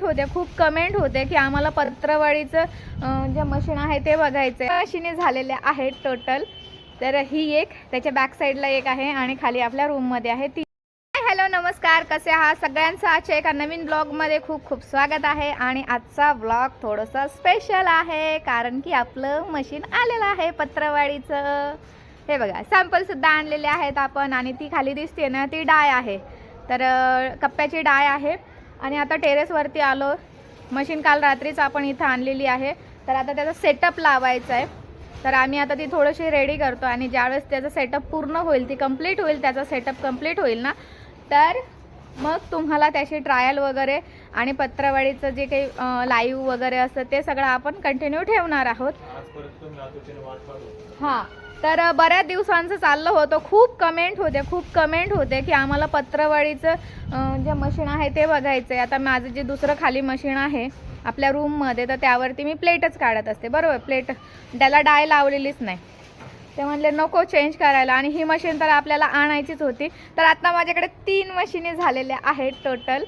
Comment होते खूप comment होते की आम्हाला पत्रवाळीचं जे मशीन आहे ते बघायचं आहे मशीनी झालेल्या आहेत टोटल तर ही एक त्याच्या बॅक साईडला एक आहे आणि खाली आपल्या रूममध्ये आहे. ती हॅलो नमस्कार. कसे आहात? सगळ्यांचं आजच्या एका नवीन ब्लॉगमध्ये खूप खूप स्वागत आहे आणि आजचा ब्लॉग थोडंसं स्पेशल आहे कारण की आपलं मशीन आलेलं आहे पत्रवाळीचं. हे बघा सॅम्पलसुद्धा आणलेले आहेत आपण आणि ती खाली दिसते ना ती डाय आहे. तर कप्प्याची डाय आहे. आणि आता टेरेसवरती आलो. मशीन काल रात्रीच आपण इथं आणलेली आहे. तर आता त्याचा सेटअप लावायचा आहे. तर आम्ही आता ती थोडीशी रेडी करतो आणि ज्यावेळेस त्याचा सेटअप पूर्ण होईल ती कंप्लीट होईल त्याचा सेटअप कंप्लीट होईल ना. तर मग तुम्हाला त्याची ट्रायल वगैरे आणि पत्रवाडीचं जे काही लाईव्ह वगैरे असतं ते सगळं आपण कंटिन्यू ठेवणार आहोत. हां. तर बऱ्याच दिवसांचं चाललं होतं. खूप कमेंट होते खूप कमेंट होते की आम्हाला पत्रवाळीचं जे मशीन आहे ते बघायचं आहे आता माझं जे दुसरं खाली मशीन आहे आपल्या रूममध्ये तर त्यावरती मी प्लेटच काढत असते. बरोबर? प्लेट त्याला डाय लावलेलीच नाही. ते म्हणले नको चेंज करायला. आणि ही मशीन तर आपल्याला आणायचीच होती. तर आत्ता माझ्याकडे तीन मशीनी झालेल्या आहेत टोटल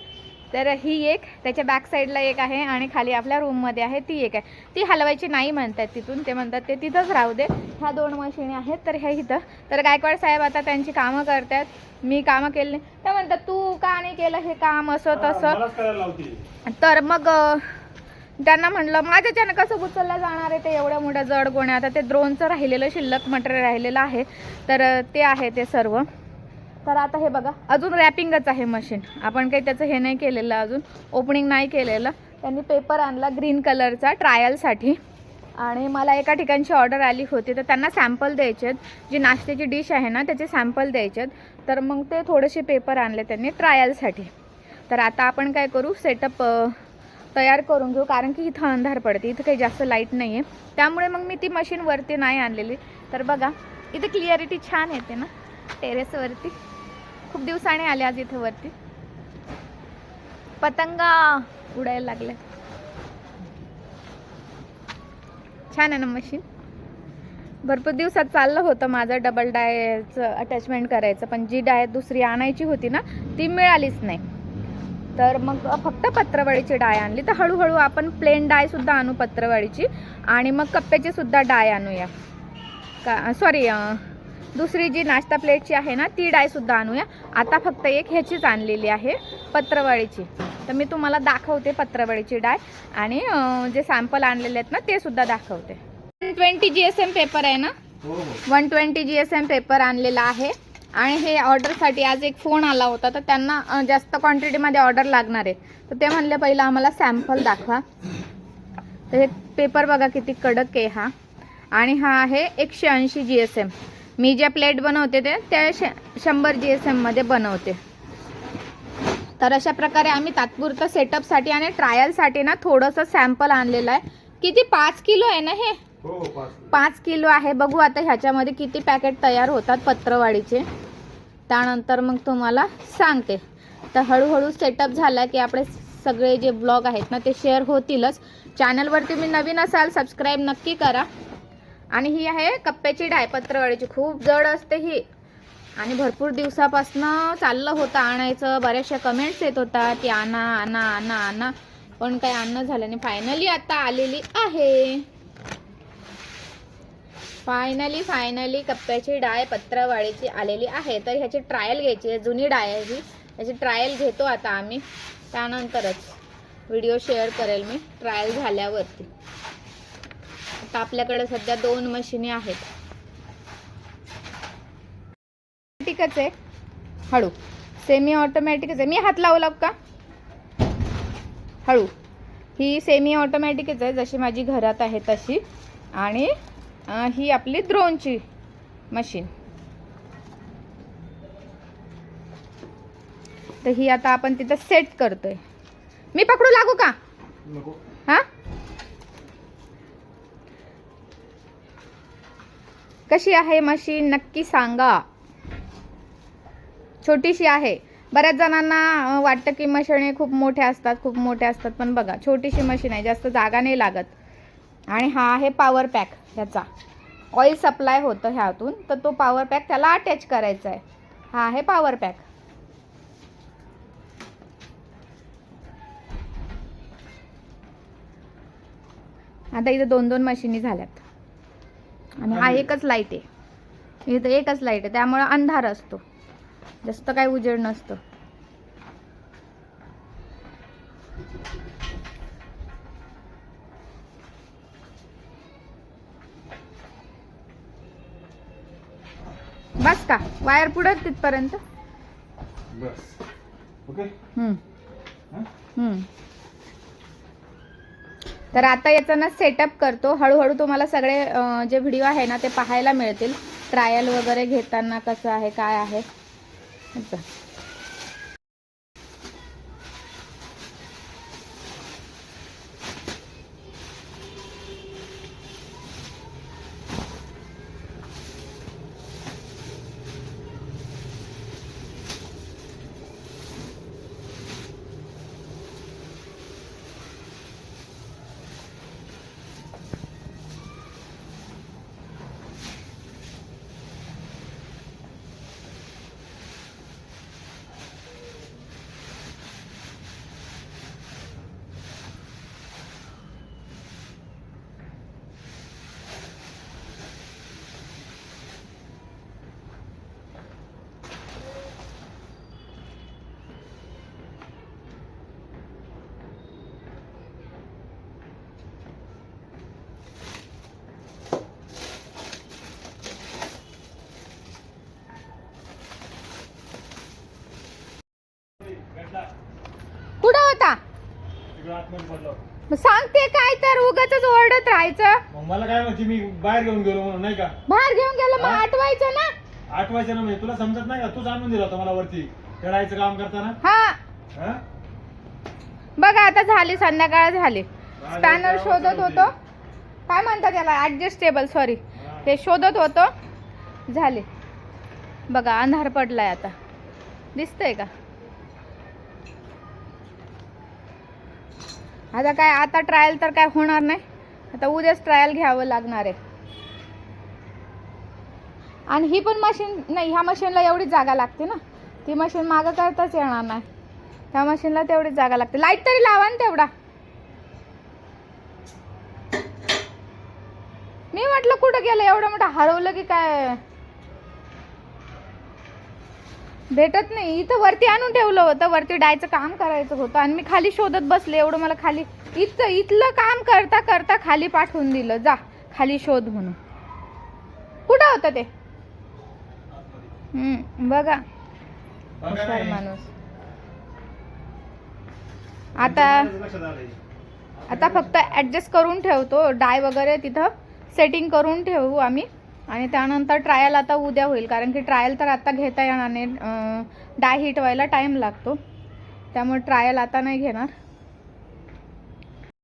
तर ही एक त्याच्या बॅक साईडला एक आहे आणि खाली आपल्या रूममध्ये आहे ती एक आहे. ती हलवायची नाही म्हणतात तिथून ते म्हणतात ते तिथंच राहू दे. ह्या दोन मशिनी आहेत तर ह्या इथं. तर गायकवाड साहेब आता त्यांची कामं करतात. मी कामं केली. नाही त्या म्हणतात तू का नाही केलं हे काम असं तसं? तर मग त्यांना म्हणलं माझ्याच्यानं कसं उचललं जाणार आहे ते एवढ्या मोठ्या जड गोण्या आता ते द्रोणचं राहिलेलं शिल्लक मटेरियल राहिलेलं आहे. तर ते आहे ते सर्व. तर आता हे बघा अजून रॅपिंगच आहे मशीन आपण काही त्याचं हे नाही केलेलं अजून ओपनिंग नाही केलेलं. त्यांनी पेपर आणला ग्रीन कलरचा ट्रायलसाठी आणि मला एका ठिकाणची ऑर्डर आली होती तर त्यांना सॅम्पल द्यायचे आहेत. जी नाश्त्याची डिश आहे ना त्याचे सॅम्पल द्यायचे आहेत. तर मग ते थोडेसे पेपर आणले त्यांनी ट्रायलसाठी तर आता आपण काय करू? सेटअप तयार करून घेऊ कारण की इथं अंधार पडते इथं काही जास्त लाइट नाही आहे त्यामुळे मग मी ती मशीन वरती नाही आणलेली. तर बघा इथं क्लिअरिटी छान येते ना टेरेसवरती खूप दिवसाने आले आज इथं वरती. पतंगा उडायला लागले छान आहे ना मशीन भरपूर दिवसात चाललं होतं माझं डबल डायचं अटॅचमेंट करायचं पण जी डाय दुसरी आणायची होती ना ती मिळालीच नाही. तर मग फक्त पत्रवाळीची डाय आणली. तर हळूहळू आपण प्लेन डाय सुद्धा आणू पत्रवाळीची. आणि मग कप्प्याची सुद्धा डाय आणूया. का सॉरी दुसरी जी नाश्ता प्लेटची आहे ना ती डाय सुद्धा आणूया. आता फक्त एक ह्याचीच आणलेली आहे पत्रवाडीची तर मी तुम्हाला दाखवते पत्रवाडीची डाय आणि जे सॅम्पल आणलेले आहेत ना ते सुद्धा दाखवते. One twenty G S M paper आहे ना? One twenty G S M paper आणलेला आहे. आणि हे ऑर्डरसाठी आज एक फोन आला होता तर त्यांना जास्त क्वांटिटीमध्ये ऑर्डर लागणार आहे. तर ते म्हणले पहिलं आम्हाला सॅम्पल दाखवा. तर हे पेपर बघा किती कडक आहे हा. आणि हा आहे एकशे ऐंशी जी एस एम मी ज्या प्लेट बनवते ते त्या श शंभर जी एस एममध्ये बनवते. तर अशा प्रकारे आम्ही तात्पुरतं सेटअपसाठी आणि ट्रायलसाठी ना थोडंसं सॅम्पल आणलेलं आहे. किती? पाच किलो आहे ना हे? हो पाच किलो. आहे. बघू आता ह्याच्यामध्ये किती पॅकेट तयार होतात पत्रवाडीचे त्यानंतर मग तुम्हाला सांगते. तर हळूहळू सेटअप झाला की आपले सगळे जे ब्लॉग आहेत ना ते शेअर होतीलच. चॅनलवर तुम्ही नवीन असाल सबस्क्राईब नक्की करा. आणि ही आहे कप्प्याची डाय पत्रवाडीची खूप जड असते ही. आणि भरपूर दिवसापासनं चाललं होतं आणायचं. बऱ्याचशा कमेंट्स येत होता की आणा आणा आणा आणा. पण काही आणणं झालं नाही. फायनली आता आलेली आहे. फायनली फायनली कप्प्याची डाय पत्रवाळीची आलेली आहे. तर ह्याची ट्रायल घ्यायची आहे. जुनी डाय आहे ही ह्याची ट्रायल घेतो आता आम्ही. त्यानंतरच व्हिडिओ शेअर करेल मी. ट्रायल झाल्यावरती. आता आपल्याकडे सध्या दोन मशिनी आहेत. ऑटोमॅटिकच आहे. हळू. सेमी ऑटोमॅटिकच आहे. मी हात लावला का? हळू. ही सेमी ऑटोमॅटिकच आहे. जशी माझी घरात आहे तशी. आणि ही आपली द्रोणची मशीन तर ही आता आपण तिथं सेट करतोय. मी पकडू लागू का? कशी आहे मशीन? नक्की सांगा. छोटीशी आहे. बऱ्याच जणांना वाटतं की मशिने खूप मोठ्या असतात खूप मोठ्या असतात. पण बघा छोटीशी मशीन आहे जास्त जागा नाही लागत. आणि हा आहे पॉवर पॅक ह्याचा. ऑइल सप्लाय होतं ह्यातून तर तो पॉवर पॅक त्याला अटॅच करायचा आहे. हा आहे पॉवर पॅक आता इथं दोन दोन मशीनी झाल्यात. आणि हा एकच लाइट आहे. इथं एकच लाइट आहे. त्यामुळे अंधार असतो. जास्त काही उजेड नसतो. बस का? वायर पुढं तिथपर्यंत? बस. ओके? हम्म. हम्म. तर आता याचा ना सेटअप करतो. हळूहळू तुम्हाला सगळे जे व्हिडिओ आहे ना ते पाहायला मिळतील. ट्रायल वगैरे घेताना कसं आहे काय आहे असं. कुठं होता तिकडे आतमध्ये पडलो मग सांगते काय तर उगाच ओरडत राहायचं. मग मला काय माहिती मी बाहेर घेऊन गेलो म्हणून नाही का? बाहेर घेऊन गेलं मग हा? आठवायचं ना? आठ वाजता ना म्हणजे तुला समजत नाही का? तूच आणून दिला होता मला वरती चढायचं काम करताना. हा. हा? बघा आता झाली संध्याकाळ झाली. काय स्पॅनर शोधत होतो. काय म्हणतात त्याला ऍडजस्टेबल सॉरी हा. ते शोधत होतो. झाले. बघा अंधार पडलाय आता. दिसतंय का? आता काय आता ट्रायल तर काय होणार नाही. आता उद्याच ट्रायल घ्यावं लागणार आहे. आणि ही पण मशीन नाही ह्या मशीनला एवढीच जागा लागते ना. ती मशीन मागं करताच येणार नाही. त्या मशीनला तेवढीच जागा लागते. लाइट तरी लावा ना तेवढा. मी म्हटलं कुठं गेलं? एवढं मोठं हरवलं की काय? भेटत नाही. इथं वरती आणून ठेवलं होतं. वरती डायचं काम करायचं होतं. आणि मी खाली शोधत बसले. एवढं मला खाली इथं इथलं काम करता करता खाली पाठवून दिलं. जा खाली शोध म्हणून. कुठं होतं ते? हम्म, बघा. हुशार. माणूस. आता. आता फक्त ॲडजस्ट करून ठेवतो. डाय वगैरे तिथं सेटिंग करून ठेवू आम्ही. आणि त्यानंतर ट्रायल आता उद्या होईल कारण की ट्रायल तर आता घेता येणार नाही. डाय हिट व्हायला टाईम लागतो. त्यामुळे ट्रायल आता नाही घेणार.